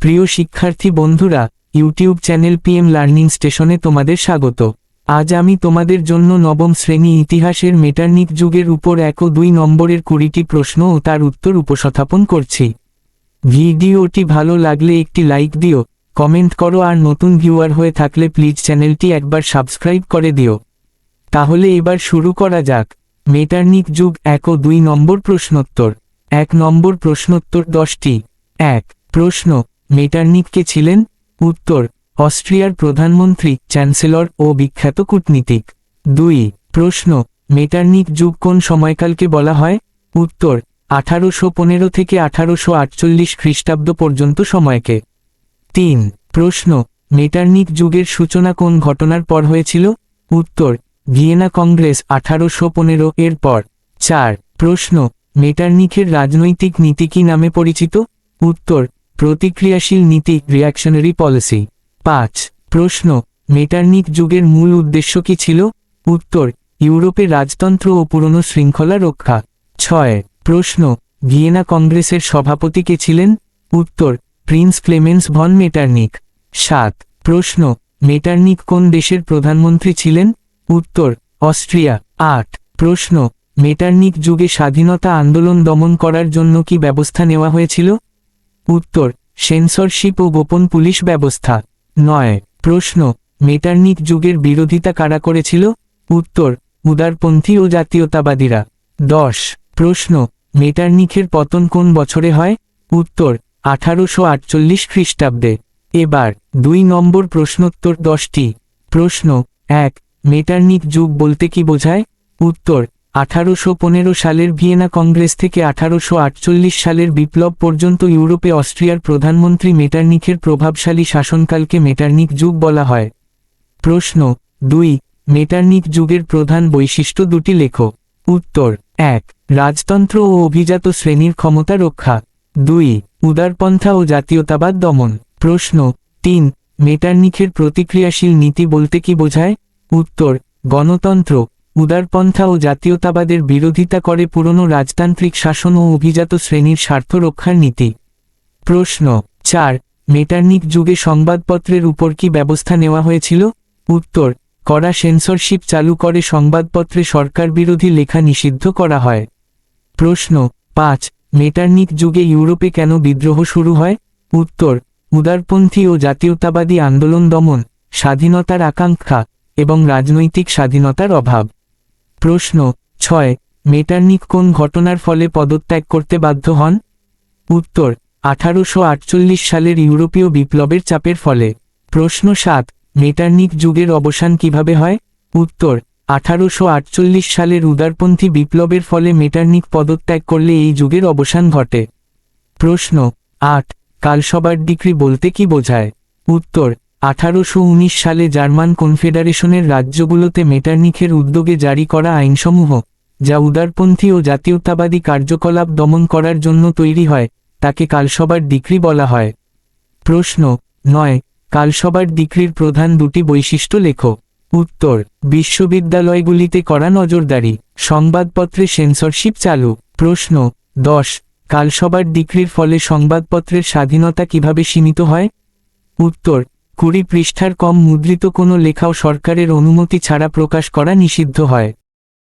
প্রিয় শিক্ষার্থী বন্ধুরা, ইউটিউব চ্যানেল পিএম লার্নিং স্টেশনে তোমাদের স্বাগত। আজ আমি তোমাদের জন্য নবম শ্রেণি ইতিহাসের মেটার্নিক যুগের উপর এক ও দুই নম্বরের কুড়িটি প্রশ্ন ও তার উত্তর উপস্থাপন করছি। ভিডিওটি ভালো লাগলে একটি লাইক দিও, কমেন্ট করো আর নতুন ভিউয়ার হয়ে থাকলে প্লিজ চ্যানেলটি একবার সাবস্ক্রাইব করে দিও। তাহলে এবার শুরু করা যাক। মেটার্নিক যুগ এক ও দুই নম্বর প্রশ্নোত্তর। এক নম্বর প্রশ্নোত্তর দশটি। এক প্রশ্ন মেটার্নিক কে ছিলেন উত্তর অস্ট্রিয়ার প্রধানমন্ত্রী, চ্যান্সেলর ও বিখ্যাত কূটনীতিক। দুই প্রশ্ন, মেটার্নিক যুগ কোন সময়কালকে বলা হয়? উত্তর, আঠারোশো পনেরো থেকে আঠারোশো আটচল্লিশ খ্রিস্টাব্দ পর্যন্ত সময়কে। তিন প্রশ্ন, মেটার্নিক যুগের সূচনা কোন ঘটনার পর হয়েছিল? উত্তর, ভিয়েনা কংগ্রেস আঠারোশো পনেরো এর পর। চার প্রশ্ন, মেটার্নিকের রাজনৈতিক নীতি কি নামে পরিচিত? উত্তর প্রতিক্রিয়াশীল নীতি রিয়াকশনারি পলিসি পাঁচ, প্রশ্ন মেটার্নিক যুগের মূল উদ্দেশ্য কি ছিল? উত্তর, ইউরোপে রাজতন্ত্র ও পুরনো শৃঙ্খলা রক্ষা। ছয়, প্রশ্ন, ভিয়েনা কংগ্রেসের সভাপতি কে ছিলেন? উত্তর, প্রিন্স ক্লেমেন্স ভন মেটার্নিক সাত, প্রশ্ন মেটার্নিক কোন দেশের প্রধানমন্ত্রী ছিলেন? উত্তর, অস্ট্রিয়া। আট, প্রশ্ন মেটার্নিক যুগে স্বাধীনতা আন্দোলন দমন করার জন্য কি ব্যবস্থা নেওয়া হয়েছিল? উত্তর সেন্সরশিপ ও গোপন পুলিশ ব্যবস্থা। নয়, প্রশ্ন, মেটার্নিক যুগের বিরোধিতা কারা করেছিল? উত্তর, উদারপন্থী ও জাতীয়তাবাদীরা। দশ, প্রশ্ন, মেটার্নিকের পতন কোন বছরে হয়? উত্তর, আঠারোশো আটচল্লিশ খ্রিস্টাব্দে। এবার, দুই নম্বর প্রশ্নোত্তর দশটি। প্রশ্ন, এক, মেটার্নিক যুগ বলতে কি বোঝায়? উত্তর আঠারোশো পনেরো সালের ভিয়েনা কংগ্রেস থেকে আঠারোশো আটচল্লিশ সালের বিপ্লব পর্যন্ত ইউরোপে অস্ট্রিয়ার প্রধানমন্ত্রী মেটার্নিকের প্রভাবশালী শাসনকালকে মেটার্নিক যুগ বলা হয়। প্রশ্ন দুই মেটার্নিক যুগের প্রধান বৈশিষ্ট্য দুটি লেখো। উত্তর, এক, রাজতন্ত্র ও অভিজাত শ্রেণির ক্ষমতা রক্ষা। দুই, উদারপন্থা ও জাতীয়তাবাদ দমন। প্রশ্ন তিন মেটার্নিকের প্রতিক্রিয়াশীল নীতি বলতে কি বোঝায়? উত্তর, গণতন্ত্র। উদারপন্থা ও জাতীয়তাবাদের বিরোধিতা করে পুরনো রাজতান্ত্রিক শাসন ও অভিজাত শ্রেণির স্বার্থ রক্ষার নীতি। প্রশ্ন, চার, মেটার্নিক যুগে সংবাদপত্রের উপর কি ব্যবস্থা নেওয়া হয়েছিল? উত্তর, কড়া সেন্সরশিপ চালু করে সংবাদপত্রে সরকার বিরোধী লেখা নিষিদ্ধ করা হয়। প্রশ্ন, পাঁচ, মেটার্নিক যুগে ইউরোপে কেন বিদ্রোহ শুরু হয়? উত্তর, উদারপন্থী ও জাতীয়তাবাদী আন্দোলন দমন, স্বাধীনতার আকাঙ্ক্ষা এবং রাজনৈতিক স্বাধীনতার অভাব। প্রশ্ন, ছয়, মেটার্নিক কোন ঘটনার ফলে পদত্যাগ করতে বাধ্য হন? উত্তর, আঠারোশো আটচল্লিশ সালের ইউরোপীয় বিপ্লবের চাপের ফলে। প্রশ্ন সাত, মেটার্নিক যুগের অবসান কীভাবে হয়? উত্তর, আঠারোশো আটচল্লিশ সালের উদারপন্থী বিপ্লবের ফলে মেটার্নিক পদত্যাগ করলে এই যুগের অবসান ঘটে। প্রশ্ন, আট কালসবার ডিগ্রি বলতে কি বোঝায়? উত্তর আঠারোশো উনিশ সালে জার্মান কনফেডারেশনের রাজ্যগুলোতে মেটার্নিকের উদ্যোগে জারি করা আইনসমূহ, যা উদারপন্থী ও জাতীয়তাবাদী কার্যকলাপ দমন করার জন্য তৈরি হয়, তাকে কালসবার ডিক্রি বলা হয়। প্রশ্ন, নয় কালসবার ডিক্রির প্রধান দুটি বৈশিষ্ট্য লেখো। উত্তর, বিশ্ববিদ্যালয়গুলিতে করা নজরদারি, সংবাদপত্রে সেন্সরশিপ চালু। প্রশ্ন, দশ কালসবার ডিক্রির ফলে সংবাদপত্রের স্বাধীনতা কীভাবে সীমিত হয়? উত্তর কুড়ি পৃষ্ঠার কম মুদ্রিত কোনো লেখাও সরকারের অনুমতি ছাড়া প্রকাশ করা নিষিদ্ধ হয়।